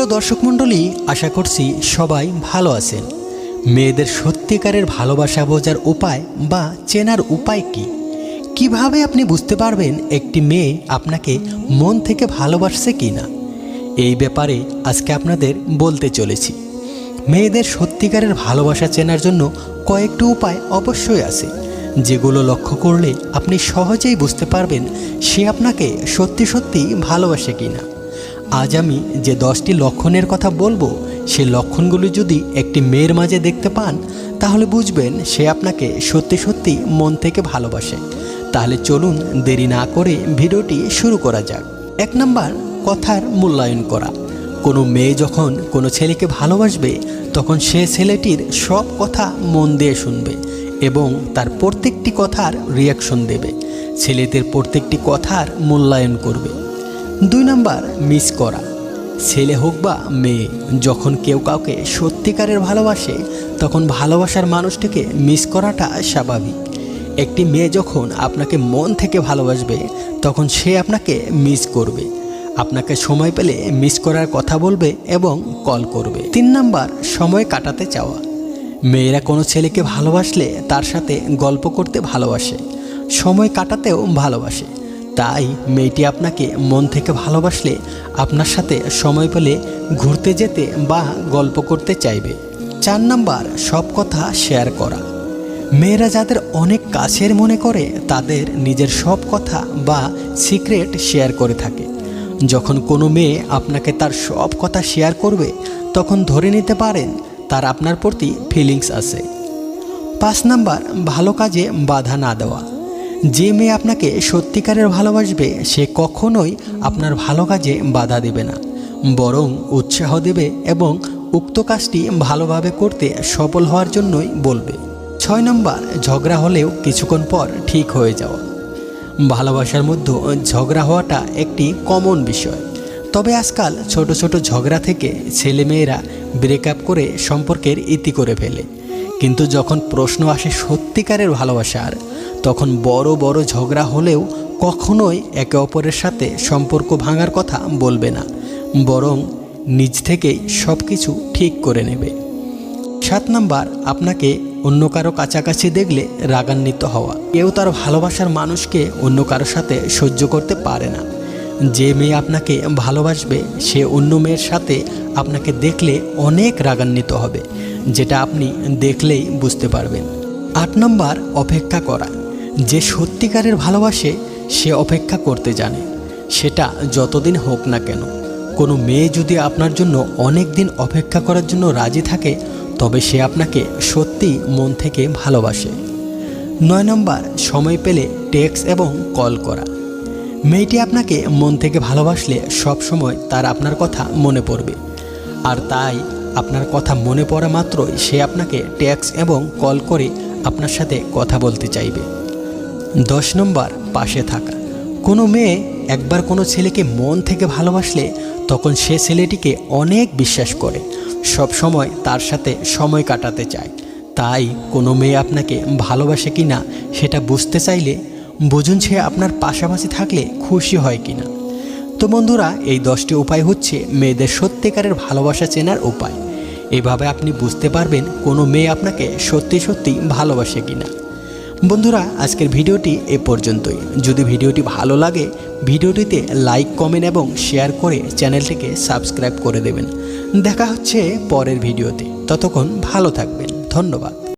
প্রিয় দর্শক মণ্ডলী, আশা করছি সবাই ভালো আছেন। মেয়েদের সত্যিকারের ভালোবাসা বোঝার উপায় বা চেনার উপায় কি? কীভাবে আপনি বুঝতে পারবেন একটি মেয়ে আপনাকে মন থেকে ভালোবাসছে কি না এই ব্যাপারে আজকে আপনাদের বলতে চলেছি। মেয়েদের সত্যিকারের ভালোবাসা চেনার জন্য কয়েকটি উপায় অবশ্যই আছে, যেগুলো লক্ষ্য করলে আপনি সহজেই বুঝতে পারবেন সে আপনাকে সত্যি সত্যি ভালোবাসে কিনা। আজ আমি যে দশটি লক্ষণের কথা বলব, সে লক্ষণগুলি যদি একটি মেয়ের মাঝে দেখতে পান, তাহলে বুঝবেন সে আপনাকে সত্যি সত্যি মন থেকে ভালোবাসে। তাহলে চলুন দেরি না করে ভিডিওটি শুরু করা যাক। এক নাম্বার, কথার মূল্যায়ন করা। কোনো মেয়ে যখন কোনো ছেলেকে ভালোবাসবে, তখন সে ছেলেটির সব কথা মন দিয়ে শুনবে এবং তার প্রত্যেকটি কথার রিয়াকশন দেবে। ছেলেদের প্রত্যেকটি কথার মূল্যায়ন করবে। দুই নাম্বার, মিস করা। ছেলে হোক বা মেয়ে, যখন কেউ কাউকে সত্যিকারের ভালোবাসে, তখন ভালোবাসার মানুষটিকে মিস করাটা স্বাভাবিক। একটি মেয়ে যখন আপনাকে মন থেকে ভালোবাসবে, তখন সে আপনাকে মিস করবে। আপনাকে সময় পেলে মিস করার কথা বলবে এবং কল করবে। তিন নাম্বার, সময় কাটাতে চাওয়া। মেয়েরা কোনো ছেলেকে ভালোবাসলে তার সাথে গল্প করতে ভালোবাসে। সময় কাটাতেও ভালোবাসে। তাই মেয়েটি আপনাকে মন থেকে ভালোবাসলে আপনার সাথে সময় পেলে ঘুরতে যেতে বা গল্প করতে চাইবে। চার নাম্বার, সব কথা শেয়ার করা। মেয়েরা যাদের অনেক কাছের মনে করে, তাদের নিজের সব কথা বা সিক্রেট শেয়ার করে থাকে। যখন কোনো মেয়ে আপনাকে তার সব কথা শেয়ার করবে, তখন ধরে নিতে পারেন তার আপনার প্রতি ফিলিংস আছে। পাঁচ নাম্বার, ভালো কাজে বাধা না দেওয়া। যে মেয়ে আপনাকে সত্যিকারের ভালোবাসবে, সে কখনোই আপনার ভালো কাজে বাধা দেবে না। বরং উৎসাহ দেবে এবং উক্ত কাজটি ভালোভাবে করতে সফল হওয়ার জন্যই বলবে। ছয় নম্বর, ঝগড়া হলেও কিছুক্ষণ পর ঠিক হয়ে যাওয়া। ভালোবাসার মধ্যে ঝগড়া হওয়াটা একটি কমন বিষয়। তবে আজকাল ছোট ছোট ঝগড়া থেকে ছেলেমেয়েরা ব্রেকআপ করে সম্পর্কের ইতি করে ফেলে। কিন্তু যখন প্রশ্ন আসে সত্যিকারের ভালোবাসার তখন বড় বড় ঝগড়া হলেও কখনোই একে অপরের সাথে সম্পর্ক ভাঙার কথা বলবে না, বরং নিজ থেকেই সব কিছু ঠিক করে নেবে। সাত নাম্বার, আপনাকে অন্য কারও কাছাকাছি দেখলে রাগান্বিত হওয়া। কেউ তার ভালোবাসার মানুষকে অন্য কারও সাথে সহ্য করতে পারে না। যে মেয়ে আপনাকে ভালোবাসবে, সে অন্য মেয়ের সাথে আপনাকে দেখলে অনেক রাগান্বিত হবে, যেটা আপনি দেখলেই বুঝতে পারবেন। আট নম্বর, অপেক্ষা করা। যে সত্যিকারের ভালোবাসে সে অপেক্ষা করতে জানে। সেটা যতদিন হোক না কেন। কোনো মেয়ে যদি আপনার জন্য অনেক দিন অপেক্ষা করার জন্য রাজি থাকে, তবে সে আপনাকে সত্যি মন থেকে ভালোবাসে। নয় নম্বর, সময় পেলে টেক্সট এবং কল করা। মেয়েটি আপনাকে মন থেকে ভালোবাসলে সব সময় তার আপনার কথা মনে পড়বে। আর তাই আপনার কথা মনে পড়া মাত্রই সে আপনাকে টেক্সট এবং কল করে আপনার সাথে কথা বলতে চাইবে। দশ নম্বর, পাশে থাকা। কোনো মেয়ে একবার কোনো ছেলেকে মন থেকে ভালোবাসলে তখন সে ছেলেটিকে অনেক বিশ্বাস করে, সব সময় তার সাথে সময় কাটাতে চায়। তাই কোনো মেয়ে আপনাকে ভালোবাসে কি না সেটা বুঝতে চাইলে বুঝুন সে আপনার পাশাপাশি থাকলে খুশি হয় কি না তো বন্ধুরা, এই দশটি উপায় হচ্ছে মেয়েদের সত্যিকারের ভালোবাসা চেনার উপায়। এভাবে আপনি বুঝতে পারবেন কোনো মেয়ে আপনাকে সত্যি সত্যি ভালোবাসে কি না বন্ধুরা, আজকের ভিডিওটি এ পর্যন্তই। যদি ভিডিওটি ভালো লাগে, ভিডিওটিতে লাইক, কমেন্ট এবং শেয়ার করে চ্যানেলটিকে সাবস্ক্রাইব করে দেবেন। দেখা হচ্ছে পরের ভিডিওতে। ততক্ষণ ভালো থাকবেন। ধন্যবাদ।